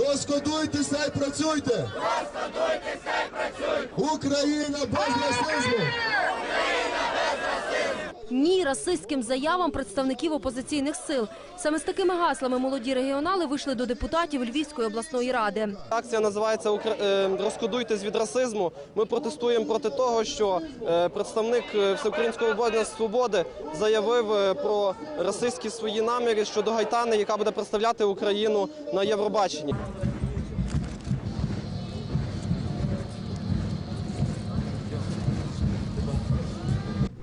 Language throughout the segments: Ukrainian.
Розкодуйтеся і працюйте! Розкодуйтеся і працюйте! Україна без расизму! Расистським заявам представників опозиційних сил. Саме з такими гаслами молоді регіонали вийшли до депутатів Львівської обласної ради. Акція називається «Укра- е, Розкодуйтесь від расизму. Ми протестуємо проти того, що е, представник е, Всеукраїнського об'єднання свободи заявив про расистські свої наміри щодо Гайтани, яка буде представляти Україну на Євробаченні.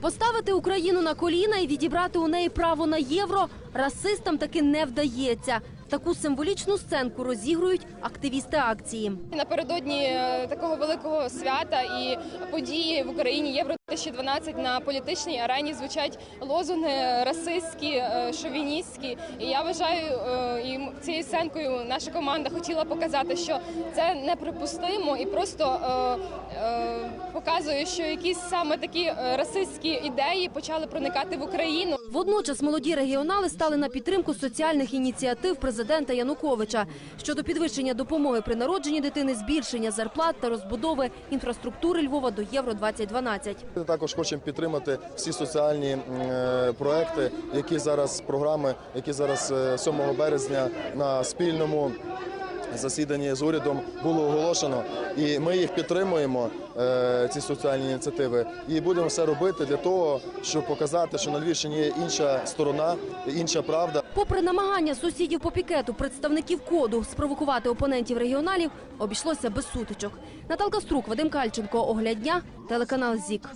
Поставити Україну на коліна і відібрати у неї право на євро расистам таки не вдається. Таку символічну сценку розігрують активісти акції. Напередодні е, такого великого свята і події в Україні Євро 2012 на політичній арені звучать лозунги расистські, е, шовіністські. І я вважаю, е, і цією сценкою наша команда хотіла показати, що це неприпустимо і просто показує, що якісь саме такі расистські ідеї почали проникати в Україну. Водночас молоді регіонали стали на підтримку соціальних ініціатив президента Януковича. Щодо підвищення допомоги при народженні дитини, збільшення зарплат та розбудови інфраструктури Львова до Євро 2012 Ми також хочемо підтримати всі соціальні е, проекти, які зараз програми, які зараз е, 7 березня на спільному засіданні з урядом було оголошено. І ми їх підтримуємо, е, ці соціальні ініціативи, і будемо все робити для того, щоб показати, що на Львівщині є інша сторона, інша правда. Попри намагання сусідів по пікету, представників коду спровокувати опонентів регіоналів, обійшлося без сутичок. Наталка Струк, Вадим Кальченко, Оглядня, телеканал ЗІК.